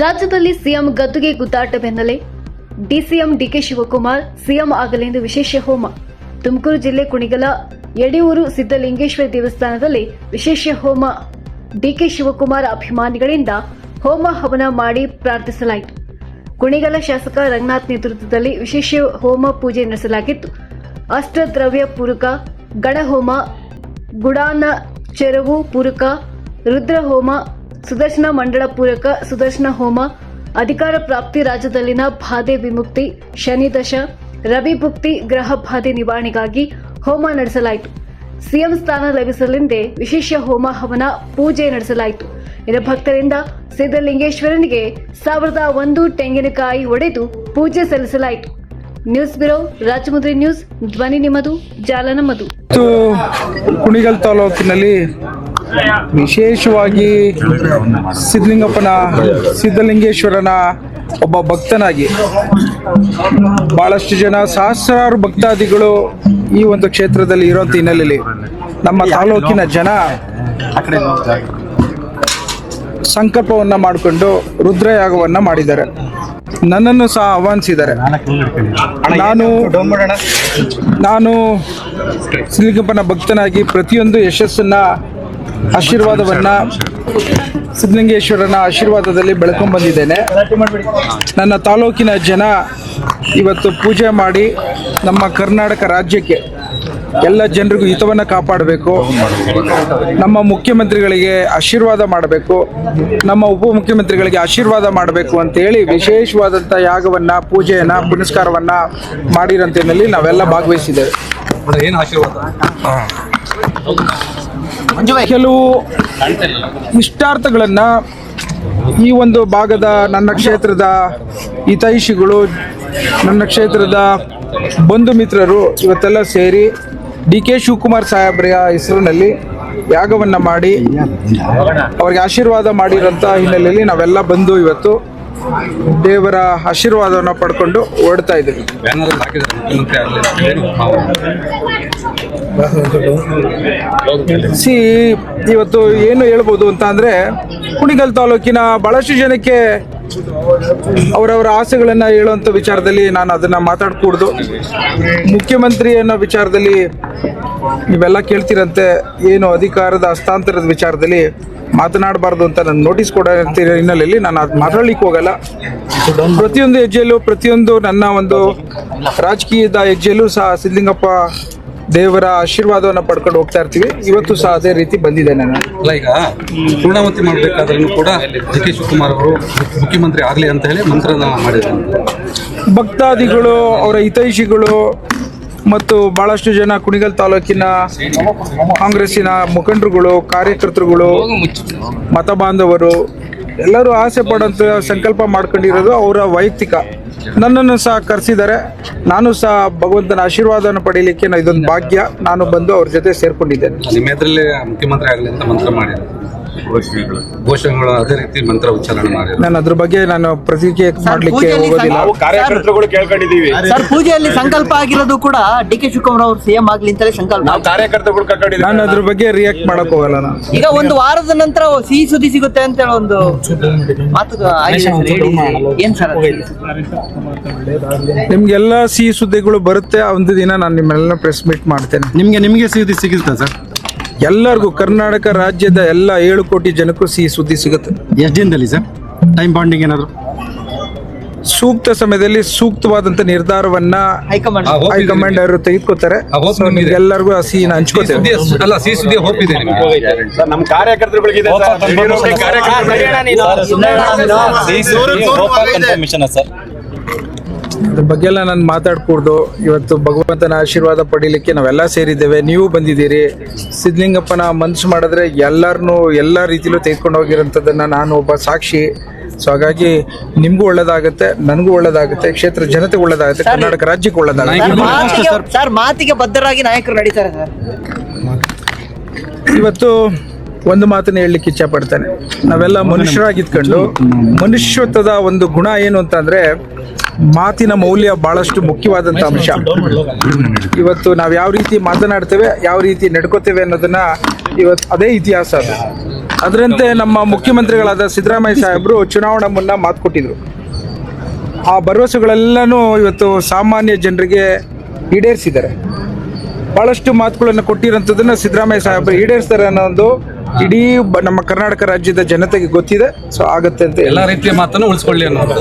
ರಾಜ್ಯದಲ್ಲಿ ಸಿಎಂ ಗದ್ದುಗೆ ಗುದ್ದಾಟ ಬೆನ್ನಲೆ ಡಿಸಿಎಂ ಡಿಕೆ ಶಿವಕುಮಾರ್ ಸಿಎಂ ಆಗಲೆಂದು ವಿಶೇಷ ಹೋಮ. ತುಮಕೂರು ಜಿಲ್ಲೆ ಕುಣಿಗಲ, ಯಡಿಯೂರು ಸಿದ್ದಲಿಂಗೇಶ್ವರ ದೇವಸ್ಥಾನದಲ್ಲಿ ವಿಶೇಷ ಹೋಮ. ಡಿಕೆ ಶಿವಕುಮಾರ್ ಅಭಿಮಾನಿಗಳಿಂದ ಹೋಮ ಹವನ ಮಾಡಿ ಪ್ರಾರ್ಥಿಸಲಾಯಿತು. ಕುಣಿಗಲ ಶಾಸಕ ರಂಗನಾಥ್ ನೇತೃತ್ವದಲ್ಲಿ ವಿಶೇಷ ಹೋಮ ಪೂಜೆ ನಡೆಸಲಾಗಿತ್ತು. ಅಷ್ಟದ್ರವ್ಯ ಪೂರಕ ಗಣಹೋಮ ಗುಡಾನ, ಚೆರವು ಪೂರಕ, ರುದ್ರಹೋಮ ಸುದರ್ಶನ ಮಂಡಳ ಪೂರಕ ಸುದರ್ಶನ ಹೋಮ, ಅಧಿಕಾರ ಪ್ರಾಪ್ತಿ ರಾಜ್ಯದಲ್ಲಿನ ಬಾಧೆ ವಿಮುಕ್ತಿ, ಶನಿ ದಶ, ರವಿ ಭುಕ್ತಿ, ಗ್ರಹ ಬಾಧೆ ನಿವಾರಣೆಗಾಗಿ ಹೋಮ ನಡೆಸಲಾಯಿತು. ಸಿಎಂ ಸ್ಥಾನ ಲಭಿಸಲೆಂದೇ ವಿಶೇಷ ಹೋಮ ಹವನ ಪೂಜೆ ನಡೆಸಲಾಯಿತು. ಇದರ ಭಕ್ತರಿಂದ ಸಿದ್ದಲಿಂಗೇಶ್ವರನಿಗೆ ಸಾವಿರದ ಒಂದು ತೆಂಗಿನಕಾಯಿ ಒಡೆದು ಪೂಜೆ ಸಲ್ಲಿಸಲಾಯಿತು. ನ್ಯೂಸ್ ಬ್ಯೂರೋ ರಾಜಮುದ್ರಿ ನ್ಯೂಸ್, ಧ್ವನಿ ನಿಮ್ಮದು ಜಾಲ ನಮ್ಮದು ಕುಣಿಗಲ್ ತಾಲೂಕಿನಲ್ಲಿ ವಿಶೇಷವಾಗಿ ಸಿದ್ಧಲಿಂಗಪ್ಪನ, ಸಿದ್ಧಲಿಂಗೇಶ್ವರನ ಒಬ್ಬ ಭಕ್ತನಾಗಿ ಬಹಳಷ್ಟು ಜನ ಸಹಸ್ರಾರು ಭಕ್ತಾದಿಗಳು ಈ ಒಂದು ಕ್ಷೇತ್ರದಲ್ಲಿ ಇರೋಂಥ ಹಿನ್ನೆಲೆಯಲ್ಲಿ ನಮ್ಮ ತಾಲೂಕಿನ ಜನ ಸಂಕಲ್ಪವನ್ನ ಮಾಡಿಕೊಂಡು ರುದ್ರಯಾಗವನ್ನ ಮಾಡಿದ್ದಾರೆ. ನನ್ನನ್ನು ಸಹ ಆಹ್ವಾನಿಸಿದ್ದಾರೆ. ನಾನು ನಾನು ಸಿದ್ಧಲಿಂಗಪ್ಪನ ಭಕ್ತನಾಗಿ ಪ್ರತಿಯೊಂದು ಯಶಸ್ಸನ್ನ ಆಶೀರ್ವಾದವನ್ನ ಸಿದ್ಧಲಿಂಗೇಶ್ವರನ ಆಶೀರ್ವಾದದಲ್ಲಿ ಬೆಳ್ಕೊಂಡ್ ಬಂದಿದ್ದೇನೆ. ನನ್ನ ತಾಲೂಕಿನ ಜನ ಇವತ್ತು ಪೂಜೆ ಮಾಡಿ ನಮ್ಮ ಕರ್ನಾಟಕ ರಾಜ್ಯಕ್ಕೆ ಎಲ್ಲ ಜನರಿಗೂ ಹಿತವನ್ನು ಕಾಪಾಡಬೇಕು. ನಮ್ಮ ಮುಖ್ಯಮಂತ್ರಿಗಳಿಗೆ ಆಶೀರ್ವಾದ ಮಾಡಬೇಕು. ನಮ್ಮ ಉಪಮುಖ್ಯಮಂತ್ರಿಗಳಿಗೆ ಆಶೀರ್ವಾದ ಮಾಡಬೇಕು ಅಂತೇಳಿ ವಿಶೇಷವಾದಂಥ ಯಾಗವನ್ನು ಪೂಜೆಯನ್ನು ಪುನಸ್ಕಾರವನ್ನು ಮಾಡಿರಂತೇನಲ್ಲಿ ನಾವೆಲ್ಲ ಭಾಗವಹಿಸಿದ್ದೇವೆ. ಏನು ಆಶೀರ್ವಾದ? ಕೆಲವು ಇಷ್ಟಾರ್ಥಗಳನ್ನು ಈ ಒಂದು ಭಾಗದ ನನ್ನ ಕ್ಷೇತ್ರದ ಹಿತೈಷಿಗಳು, ನನ್ನ ಕ್ಷೇತ್ರದ ಬಂಧು ಮಿತ್ರರು ಇವತ್ತೆಲ್ಲ ಸೇರಿ ಡಿ ಕೆ ಶಿವಕುಮಾರ್ ಸಾಹೇಬ್ರ ಹೆಸರಿನಲ್ಲಿ ಯಾಗವನ್ನು ಮಾಡಿ ಅವರಿಗೆ ಆಶೀರ್ವಾದ ಮಾಡಿರೋಂಥ ಹಿನ್ನೆಲೆಯಲ್ಲಿ ನಾವೆಲ್ಲ ಬಂದು ಇವತ್ತು ದೇವರ ಆಶೀರ್ವಾದವನ್ನು ಪಡ್ಕೊಂಡು ಓಡ್ತಾ ಇದ್ದೀವಿ. ಸಿ, ಇವತ್ತು ಏನು ಹೇಳ್ಬೋದು ಅಂತ ಅಂದರೆ, ಕುಣಿಗಲ್ ತಾಲೂಕಿನ ಬಹಳಷ್ಟು ಜನಕ್ಕೆ ಅವರವರ ಆಸೆಗಳನ್ನು ಹೇಳುವಂಥ ವಿಚಾರದಲ್ಲಿ ನಾನು ಅದನ್ನು ಮಾತಾಡ್ಕೂಡ್ದು. ಮುಖ್ಯಮಂತ್ರಿ ಅನ್ನೋ ವಿಚಾರದಲ್ಲಿ ನೀವೆಲ್ಲ ಕೇಳ್ತೀರಂತೆ, ಏನು ಅಧಿಕಾರದ ಹಸ್ತಾಂತರದ ವಿಚಾರದಲ್ಲಿ ಮಾತನಾಡಬಾರ್ದು ಅಂತ ನಾನು ನೋಟಿಸ್ ಕೊಡೋ ಹಿನ್ನೆಲೆಯಲ್ಲಿ ನಾನು ಅದು ಮಾತಾಡ್ಲಿಕ್ಕೆ ಹೋಗಲ್ಲ. ಪ್ರತಿಯೊಂದು ಹೆಜ್ಜೆಯಲ್ಲೂ, ಪ್ರತಿಯೊಂದು ನನ್ನ ಒಂದು ರಾಜಕೀಯದ ಹೆಜ್ಜೆಯಲ್ಲೂ ಸಹ ಸಿದ್ಧಲಿಂಗಪ್ಪ ದೇವರ ಆಶೀರ್ವಾದವನ್ನು ಪಡ್ಕೊಂಡು ಹೋಗ್ತಾ ಇರ್ತೀವಿ. ಇವತ್ತು ಸಹ ಅದೇ ರೀತಿ ಬಂದಿದೆ ನಾನು ಅಲ್ಲ ಈಗ ಪೂರ್ಣಾವತಿ ಮಾಡಬೇಕಾದ್ರೂ ಕೂಡ ಡಿ ಕೆ ಶಿವಕುಮಾರ್ ಅವರು ಮುಖ್ಯಮಂತ್ರಿ ಆಗಲಿ ಅಂತ ಹೇಳಿ ಮಂತ್ರನ ಮಾಡಿದ್ದಾರೆ. ಭಕ್ತಾದಿಗಳು ಅವರ ಹಿತೈಷಿಗಳು ಮತ್ತು ಬಹಳಷ್ಟು ಜನ ಕುಣಿಗಲ್ ತಾಲೂಕಿನ ಕಾಂಗ್ರೆಸ್ಸಿನ ಮುಖಂಡರುಗಳು ಕಾರ್ಯಕರ್ತರುಗಳು ಮತ ಬಾಂಧವರು ಎಲ್ಲರೂ ಆಸೆ ಪಡೋಂಥ ಸಂಕಲ್ಪ ಮಾಡ್ಕೊಂಡಿರೋದು ಅವರ ವೈಯಕ್ತಿಕ. ನನ್ನನ್ನು ಸಹ ಕರೆಸಿದ್ದಾರೆ. ನಾನು ಸಹ ಭಗವಂತನ ಆಶೀರ್ವಾದವನ್ನು ಪಡೀಲಿಕ್ಕೆ ಇದೊಂದು ಭಾಗ್ಯ. ನಾನು ಬಂದು ಅವ್ರ ಜೊತೆ ಸೇರ್ಕೊಂಡಿದ್ದೇನೆ. ನಿಮ್ಮ ಮುಖ್ಯಮಂತ್ರಿ ಆಗಲಿ ಅಂತ ಮಂತ್ರ ಮಾಡಿದ್ದಾರೆ ಘೋಷಣೆಗಳು. ಅದೇ ರೀತಿ ಮಂತ್ರ ಉಚ್ಚಾರಣೆ ಮಾಡಿ ನಾನು ಅದ್ರ ಬಗ್ಗೆ ನಾನು ಪ್ರತಿಕ್ರಿಯೆ ಮಾಡ್ಲಿಕ್ಕೆ ಪೂಜೆಯಲ್ಲಿ ಹೋಗೋದಿಲ್ಲ. ಕಾರ್ಯಕರ್ತರುಗಳು ಕೇಳ್ಕೊಂಡಿದೀವಿ ಸರ್ ಪೂಜೆಯಲ್ಲಿ ಸಂಕಲ್ಪ ಆಗಿರೋದು ಕೂಡ ಡಿ ಕೆ ಶಿವಕುಮಾರ್ ಅವರು ಸಿಎಂ ಆಗ್ಲಿ ಅಂತಲೇ ಸಂಕಲ್ಪ ನಾವು ಕಾರ್ಯಕರ್ತರುಗಳು ನಾನು ಅದ್ರ ಬಗ್ಗೆ ರಿಯಾಕ್ಟ್ ಮಾಡಕ್ ಹೋಗಲ್ಲ ನಾನು. ಈಗ ಒಂದು ವಾರದ ನಂತರ ಸಿಹಿ ಸುದ್ದಿ ಸಿಗುತ್ತೆ ಅಂತ ಹೇಳಿ ಒಂದು ಮಾತು ಆಗಿದೆ ಸರ್, ಹೇಳಿ. ಏನ್ ಸರ್ ಅದು? ನಿಮ್ಗೆಲ್ಲ ಸಿಹಿ ಸುದ್ದಿಗಳು ಬರುತ್ತೆ ಆ ಒಂದು ದಿನ ನಾನು ನಿಮ್ಮೆಲ್ಲ ಪ್ರೆಸ್ ಮೀಟ್ ಮಾಡ್ತೇನೆ. ನಿಮ್ಗೆ ನಿಮಗೆ ಸುದ್ದಿ ಸಿಗುತ್ತೆ ಸರ್? ಎಲ್ಲರಿಗೂ ಕರ್ನಾಟಕ ರಾಜ್ಯದ ಎಲ್ಲ ಏಳು ಕೋಟಿ ಜನಕ್ಕೂ ಸಿಹಿ ಸುದ್ದಿ ಸಿಗುತ್ತೆ. ಎಷ್ಟು ದಿನದಲ್ಲಿ ಸರ್? ಟೈಮ್ ಬಾಂಡಿಂಗ್ ಏನಾದ್ರು? ಸೂಕ್ತ ಸಮಯದಲ್ಲಿ ಸೂಕ್ತವಾದಂತ ನಿರ್ಧಾರವನ್ನ ಹೈಕಮಾಂಡ್. ಅವರು ತೆಗೆದುಕೊತಾರೆ ಎಲ್ಲರಿಗೂ ಆ ಸಿಹಿನ ಸಿಹಿ ಹಂಚ್ಕೋತೇವೆ. ಅಲ್ಲ ಸಿಹಿ ಸುದ್ದಿ ಹೋಪ್ ಇದೆ ನಿಮಗೆ. ಸರ್ ನಮ್ಮ ಕಾರ್ಯಕರ್ತರುಗಳಿಗೆ ಅದ್ರ ಬಗ್ಗೆ ಎಲ್ಲ ನಾನು ಮಾತಾಡ್ಕೂಡ್ದು. ಇವತ್ತು ಭಗವಂತನ ಆಶೀರ್ವಾದ ಪಡೀಲಿಕ್ಕೆ ನಾವೆಲ್ಲ ಸೇರಿದ್ದೇವೆ. ನೀವು ಬಂದಿದ್ದೀರಿ. ಸಿದ್ಧಲಿಂಗಪ್ಪನ ಮನ್ಸು ಮಾಡಿದ್ರೆ ಎಲ್ಲರನ್ನೂ ಎಲ್ಲ ರೀತಿಲೂ ತೆಗೆದುಕೊಂಡು ಹೋಗಿರೋಂಥದ್ದನ್ನು ನಾನು ಒಬ್ಬ ಸಾಕ್ಷಿ. ಸೊ ಹಾಗಾಗಿ ನಿಮಗೂ ಒಳ್ಳೇದಾಗುತ್ತೆ ನನಗೂ ಒಳ್ಳೇದಾಗುತ್ತೆ ಕ್ಷೇತ್ರ ಜನತೆ ಒಳ್ಳೇದಾಗುತ್ತೆ ಕರ್ನಾಟಕ ರಾಜ್ಯಕ್ಕೆ ಒಳ್ಳೇದಾಗುತ್ತೆ. ಸರ್, ಮಾತಿಗೆ ಸರ್. ಮಾತಿಗೆ ಬದ್ಧರಾಗಿ ನಾಯಕರು ನಡೀತಾರೆ ಸರ್. ಇವತ್ತು ಒಂದು ಮಾತನ್ನ ಹೇಳಲಿಕ್ಕೆ ಇಚ್ಛೆ ಪಡ್ತೇನೆ. ನಾವೆಲ್ಲ ಮನುಷ್ಯರಾಗಿದ್ಕೊಂಡು ಮನುಷ್ಯತ್ವದ ಒಂದು ಗುಣ ಏನು ಅಂತಂದ್ರೆ ಮಾತಿನ ಮೌಲ್ಯ ಬಹಳಷ್ಟು ಮುಖ್ಯವಾದಂಥ ಅಂಶ. ಇವತ್ತು ನಾವು ಯಾವ ರೀತಿ ಮಾತನಾಡ್ತೇವೆ, ಯಾವ ರೀತಿ ನಡ್ಕೋತೇವೆ ಅನ್ನೋದನ್ನ ಇವತ್ತು ಅದೇ ಇತಿಹಾಸ ಅದು. ಅದರಂತೆ ನಮ್ಮ ಮುಖ್ಯಮಂತ್ರಿಗಳಾದ ಸಿದ್ದರಾಮಯ್ಯ ಸಾಹೇಬರು ಚುನಾವಣಾ ಮುನ್ನ ಮಾತು ಕೊಟ್ಟಿದ್ರು. ಆ ಭರವಸೆಗಳೆಲ್ಲನೂ ಇವತ್ತು ಸಾಮಾನ್ಯ ಜನರಿಗೆ ಈಡೇರಿಸಿದ್ದಾರೆ. ಭಾಳಷ್ಟು ಮಾತುಗಳನ್ನು ಕೊಟ್ಟಿರೋಂಥದ್ದನ್ನು ಸಿದ್ದರಾಮಯ್ಯ ಸಾಹೇಬರು ಈಡೇರಿಸ್ತಾರೆ ಅನ್ನೋ ಒಂದು ಇಡೀ ನಮ್ಮ ಕರ್ನಾಟಕ ರಾಜ್ಯದ ಜನತೆಗೆ ಗೊತ್ತಿದೆ. ಸೊ ಆಗುತ್ತೆ ಅಂತ ಎಲ್ಲ ರೀತಿಯ ಮಾತನ್ನು ಉಳಿಸ್ಕೊಳ್ಳಿ ಅನ್ನೋದು.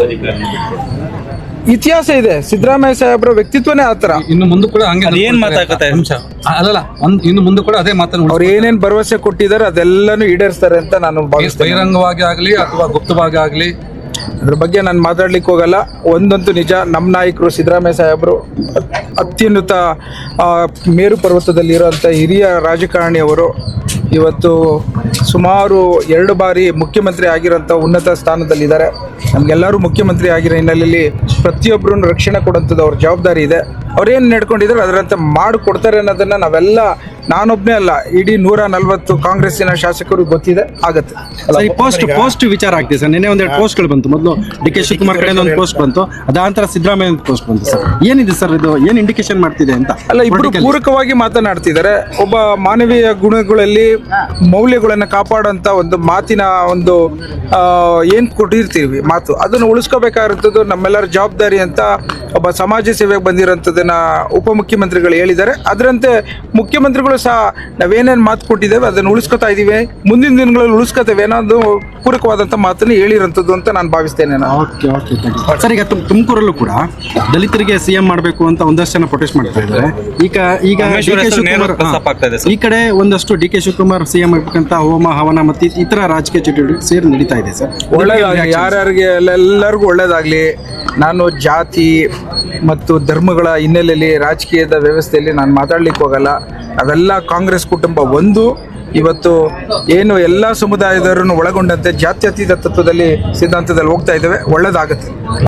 ಇತಿಹಾಸ ಇದೆ. ಸಿದ್ದರಾಮಯ್ಯ ಸಾಹೇಬರ ವ್ಯಕ್ತಿತ್ವನೇ ಆ ಥರ. ಇನ್ನು ಮುಂದೆ ಕೂಡ ಹಂಗೆ ಏನ್ ಮಾತಾಗತ್ತೆ? ಅಂಶ. ಅಲ್ಲಲ್ಲ ಒಂದ್ ಇನ್ನು ಮುಂದೆ ಕೂಡ ಅದೇ ಮಾತನ್ನು ಅವ್ರು ಏನೇನ್ ಭರವಸೆ ಕೊಟ್ಟಿದ್ದಾರೆ ಅದೆಲ್ಲಾನು ಈಡೇರಿಸ್ತಾರೆ ಅಂತ ನಾನು ಭಾವಿಸ್ತೇನೆ. ಬಹಿರಂಗವಾಗಿ ಆಗಲಿ ಅಥವಾ ಗುಪ್ತವಾಗಿ ಆಗಲಿ ಅದ್ರ ಬಗ್ಗೆ ನಾನು ಮಾತಾಡ್ಲಿಕ್ಕೆ ಹೋಗಲ್ಲ. ಒಂದಂತೂ ನಿಜ ನಮ್ಮ ನಾಯಕರು ಸಿದ್ದರಾಮಯ್ಯ ಸಾಹೇಬರು ಅತ್- ಅತ್ಯುನ್ನತ ಆ, ಮೇರು ಪರ್ವತದಲ್ಲಿ ಇರುವಂಥ ಹಿರಿಯ ರಾಜಕಾರಣಿಯವರು ಇವತ್ತು ಸುಮಾರು ಎರಡು ಬಾರಿ ಮುಖ್ಯಮಂತ್ರಿ ಆಗಿರೋಂಥ ಉನ್ನತ ಸ್ಥಾನದಲ್ಲಿದ್ದಾರೆ. ನಮಗೆಲ್ಲರೂ ಮುಖ್ಯಮಂತ್ರಿ ಆಗಿರೋ ಹಿನ್ನೆಲೆಯಲ್ಲಿ ಪ್ರತಿಯೊಬ್ಬರನ್ನು ರಕ್ಷಣೆ ಕೊಡುವಂಥದ್ದು ಅವ್ರ ಜವಾಬ್ದಾರಿ ಇದೆ. ಅವ್ರೇನು ನಡ್ಕೊಂಡಿದ್ದಾರೆ ಅದರಂತೆ ಮಾಡಿಕೊಡ್ತಾರೆ ಅನ್ನೋದನ್ನು ನಾವೆಲ್ಲ ನಾನೊಬ್ಬನೇ ಅಲ್ಲ ಇಡೀ ನೂರ ನಲ್ವತ್ತು ಕಾಂಗ್ರೆಸ್ಸಿನ ಶಾಸಕರು ಗೊತ್ತಿದೆ ಆಗುತ್ತೆ. ಸರ್ ಈ ಪೋಸ್ಟ್ ಪೋಸ್ಟ್ ವಿಚಾರ ಆಗ್ತಿದೆ ಸರ್. ನಿನ್ನೆ ಒಂದೆರಡು ಪೋಸ್ಟ್ಗಳು ಬಂತು. ಮೊದಲು ಡಿ ಕೆ ಶಿವಕುಮಾರ್ ಕಡೆಯಿಂದ ಒಂದು ಪೋಸ್ಟ್ ಬಂತು. ಅದಾಂತರ ಸಿದ್ದರಾಮಯ್ಯ ಒಂದು ಪೋಸ್ಟ್ ಬಂತು ಸರ್. ಏನಿದೆ ಸರ್ ಇದು? ಏನು ಇಂಡಿಕೇಶನ್ ಮಾಡ್ತಿದೆ ಅಂತ? ಅಲ್ಲ ಇಬ್ಬರು ಪೂರಕವಾಗಿ ಮಾತನಾಡ್ತಿದ್ದಾರೆ. ಒಬ್ಬ ಮಾನವೀಯ ಗುಣಗಳಲ್ಲಿ ಮೌಲ್ಯಗಳನ್ನು ಕಾಪಾಡುವಂತ ಒಂದು ಮಾತಿನ ಒಂದು ಏನು ಕೊಟ್ಟಿರ್ತೀವಿ ಮಾತು. ಅದನ್ನು ಉಳಿಸ್ಕೋಬೇಕಾಗಿರ್ತದ್ದು ನಮ್ಮೆಲ್ಲರ ಜವಾಬ್ದಾರಿ ಅಂತ ಒಬ್ಬ ಸಮಾಜ ಸೇವೆಗೆ ಬಂದಿರೋಂಥದ್ದನ್ನ ಉಪಮುಖ್ಯಮಂತ್ರಿಗಳು ಹೇಳಿದ್ದಾರೆ. ಅದರಂತೆ ಮುಖ್ಯಮಂತ್ರಿಗಳು ಸಹ ನಾವೇನೇನು ಮಾತು ಕೊಟ್ಟಿದ್ದೇವೆ ಅದನ್ನು ಉಳಿಸ್ಕೊತಾ ಇದ್ದೀವಿ ಮುಂದಿನ ದಿನಗಳಲ್ಲಿ ಉಳಿಸ್ಕೊತೇವೆ ಅನ್ನೋದು ಪೂರಕವಾದಂಥ ಮಾತನ್ನು ಹೇಳಿರೋಂಥದ್ದು ಅಂತ ನಾನು ಭಾವಿಸ್ತೇನೆ ನಾನು. ಓಕೆ ಓಕೆ ಸರ್ ಈಗ ತುಮ್- ತುಮಕೂರಲ್ಲೂ ಕೂಡ ದಲಿತರಿಗೆ ಸಿಎಂ ಮಾಡಬೇಕು ಅಂತ ಒಂದಷ್ಟು ಜನ ಪ್ರೊಟೆಸ್ಟ್ ಮಾಡ್ತಾ ಇದ್ದಾರೆ. ಈಗ ಈಗ ಶಿವಕುಮಾರ್. ಈ ಕಡೆ ಒಂದಷ್ಟು ಡಿ ಕೆ ಶಿವಕುಮಾರ್ ಸಿಎಂ ಆಗ್ಬೇಕಂತ ಹೋಮ ಹವನ ಮತ್ತು ಇತರ ರಾಜಕೀಯ ಚಟುವಟಿಕೆ ಸೇರಿ ನಡೀತಾ ಇದೆ ಸರ್. ಒಳ್ಳೆ ಯಾರ್ಯಾರಿಗೆ ಎಲ್ಲ- ಎಲ್ಲರಿಗೂ ಒಳ್ಳೇದಾಗಲಿ. ನಾನು ಜಾತಿ ಮತ್ತು ಧರ್ಮಗಳ ಹಿನ್ನೆಲೆಯಲ್ಲಿ ರಾಜಕೀಯದ ವ್ಯವಸ್ಥೆಯಲ್ಲಿ ನಾನು ಮಾತಾಡ್ಲಿಕ್ಕೆ ಹೋಗಲ್ಲ. ಅವೆಲ್ಲ ಕಾಂಗ್ರೆಸ್ ಕುಟುಂಬ ಒಂದು. ಇವತ್ತು ಏನು ಎಲ್ಲ ಸಮುದಾಯದವರನ್ನು ಒಳಗೊಂಡಂತೆ ಜಾತ್ಯತೀತ ತತ್ವದಲ್ಲಿ ಸಿದ್ಧಾಂತದಲ್ಲಿ ಹೋಗ್ತಾ ಇದ್ದೇವೆ. ಒಳ್ಳೇದಾಗುತ್ತೆ.